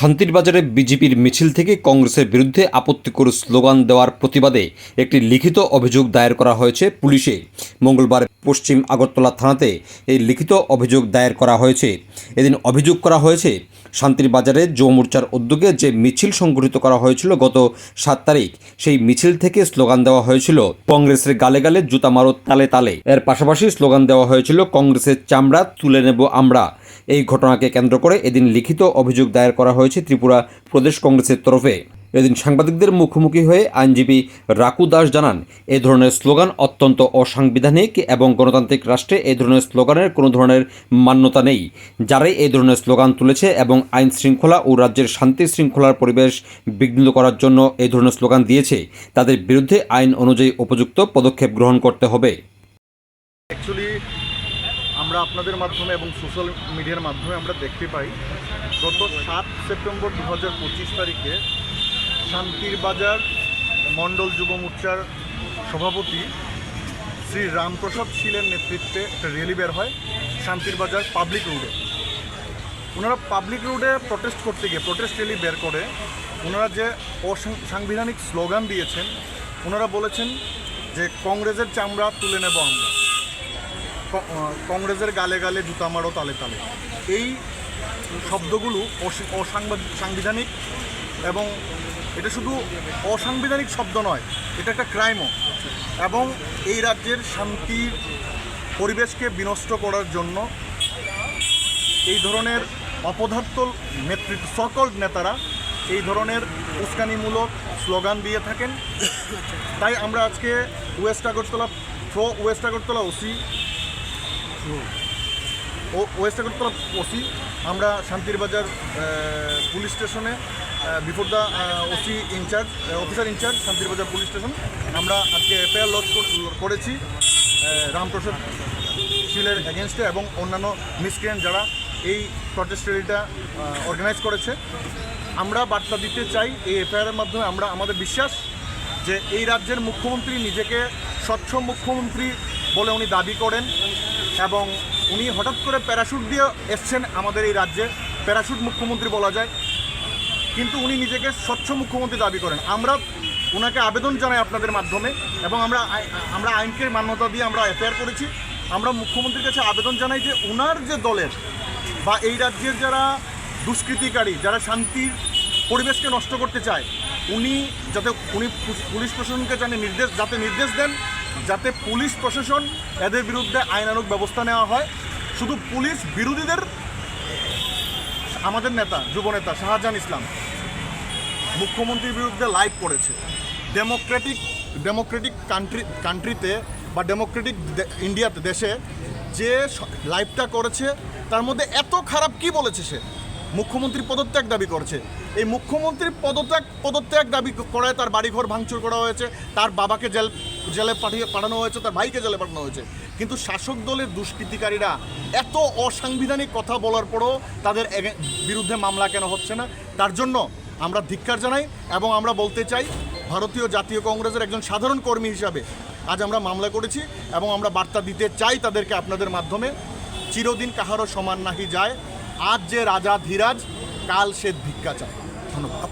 শান্তির বাজারে বিজেপির মিছিল থেকে কংগ্রেসের বিরুদ্ধে আপত্তিকর স্লোগান দেওয়ার প্রতিবাদে একটি লিখিত অভিযোগ দায়ের করা হয়েছে পুলিশে। মঙ্গলবার পশ্চিম আগরতলা থানাতে এই লিখিত অভিযোগ দায়ের করা হয়েছে। এদিন অভিযোগ করা হয়েছে শান্তির বাজারে মোর্চার উদ্যোগে যে মিছিল সংগঠিত করা হয়েছিল গত সাত তারিখ, সেই মিছিল থেকে স্লোগান দেওয়া হয়েছিল কংগ্রেসের গালে গালে জুতা মারো তালে তালে। এর পাশাপাশি স্লোগান দেওয়া হয়েছিল, কংগ্রেসের চামড়া তুলে নেব আমরা। এই ঘটনাকে কেন্দ্র করে এদিন লিখিত অভিযোগ দায়ের করা হয়েছে ত্রিপুরা প্রদেশ কংগ্রেসের তরফে। এদিন সাংবাদিকদের মুখোমুখি হয়ে আইনজীবী রাকু দাস জানান এই ধরনের স্লোগান অত্যন্ত অসাংবিধানিক এবং গণতান্ত্রিক রাষ্ট্রে এই ধরনের স্লোগানের কোনো ধরনের মান্যতা নেই। যারাই এই ধরনের স্লোগান তুলেছে এবং আইন শৃঙ্খলা ও রাজ্যের শান্তি শৃঙ্খলার পরিবেশ বিঘ্নিত করার জন্য এই ধরনের স্লোগান দিয়েছে, তাদের বিরুদ্ধে আইন অনুযায়ী উপযুক্ত পদক্ষেপ গ্রহণ করতে হবে। আমরা আপনাদের মাধ্যমে এবং সোশ্যাল মিডিয়ার মাধ্যমে আমরা দেখতে পাই, গত সাত সেপ্টেম্বর দু হাজার পঁচিশ তারিখে শান্তির বাজার মণ্ডল যুব মোর্চার সভাপতি শ্রী রামপ্রসাদ শীলের নেতৃত্বে একটা র্যালি বের হয় শান্তির বাজার পাবলিক রোডে ওনারা পাবলিক রোডে প্রটেস্ট করতে গিয়ে প্রটেস্ট র্যালি বের করে, ওনারা যে অসাংবিধানিক স্লোগান দিয়েছেন, ওনারা বলেছেন যে, কংগ্রেসের চামড়া তুলে নেব আমরা। কংগ্রেসের গালে গালে জুতা মারো, তালে তালে। এই শব্দগুলো অসি- অসাংবাদ সাংবিধানিক এবং এটা শুধু অসাংবিধানিক শব্দ নয়, এটা একটা ক্রাইমও এবং এই রাজ্যের শান্তির পরিবেশকে বিনষ্ট করার জন্য এই ধরনের অপদার্থ নেতৃত্ব সকল নেতারা এই ধরনের উস্কানিমূলক স্লোগান দিয়ে থাকেন। তাই আমরা আজকে ওয়েস্ট আগরতলা প্রো ওয়েস্ট আগরতলা ওসি ও, ওয়েস্ট আগরতলা ওসি, আমরা শান্তির বাজার পুলিশ স্টেশনে before the OC in charge officer in charge, Shantir Bazar police station, আমরা আজকে এফআইআর লজ করেছি রামপ্রসাদ শীলের এগেনস্টে এবং অন্যান্য মিসক্রিয়েন্ট যারা এই প্রটেস্ট র্যালিটা অর্গানাইজ করেছে। আমরা বার্তা দিতে চাই এই এফআইআরের মাধ্যমে, আমরা, আমাদের বিশ্বাস যে এই রাজ্যের মুখ্যমন্ত্রী নিজেকে স্বচ্ছ মুখ্যমন্ত্রী বলে উনি দাবি করেন এবং উনি হঠাৎ করে প্যারাশুট দিয়ে এসছেন আমাদের এই রাজ্যে। প্যারাশুট মুখ্যমন্ত্রী বলা যায়। কিন্তু উনি নিজেকে স্বচ্ছ মুখ্যমন্ত্রী দাবি করেন। আমরা ওনাকে আবেদন জানাই আপনাদের মাধ্যমে এবং আমরা আমরা আইনকে মান্যতা দিয়ে আমরা এফআইআর করেছি। আমরা মুখ্যমন্ত্রীর কাছে আবেদন জানাই যে ওনার যে দলের বা এই রাজ্যের যারা দুষ্কৃতিকারী, যারা শান্তির পরিবেশকে নষ্ট করতে চায়, উনি যাতে উনি পুলিশ প্রশাসনকে জানে নির্দেশ যাতে নির্দেশ দেন যাতে পুলিশ প্রশাসন এদের বিরুদ্ধে আইনানুগ ব্যবস্থা নেওয়া হয়। শুধু পুলিশ বিরোধীদের আমাদের নেতা, যুব নেতা শাহজাহান ইসলাম মুখ্যমন্ত্রীর বিরুদ্ধে লাইভ করেছে। ডেমোক্রেটিক ডেমোক্রেটিক কান্ট্রি কান্ট্রিতে বা ডেমোক্রেটিক ইন্ডিয়াতে দেশে যে লাইভটা করেছে, তার মধ্যে এত খারাপ কি বলেছে সে? মুখ্যমন্ত্রী পদত্যাগ দাবি করছে। এই মুখ্যমন্ত্রীর পদত্যাগ পদত্যাগ দাবি করায় তার বাড়িঘর ভাঙচুর করা হয়েছে, তার বাবাকে জেল, জেলে পাঠিয়ে পাঠানো হয়েছে, তার ভাইকে জেলে পাঠানো হয়েছে। কিন্তু শাসক দলের দুষ্কৃতিকারীরা এত অসাংবিধানিক কথা বলার পরও তাদের বিরুদ্ধে মামলা কেন হচ্ছে না? তার জন্য আমরা ধিক্কার জানাই এবং আমরা বলতে চাই, ভারতীয় জাতীয় কংগ্রেসের একজন সাধারণ কর্মী হিসাবে আজ আমরা মামলা করেছি এবং আমরা বার্তা দিতে চাই তাদেরকে আপনাদের মাধ্যমে। চিরদিন কাহারও সমান নাহি যায়। আজ যে রাজা ধীরাজ কাল সে ভিক্ষা চায় ধন্যবাদ।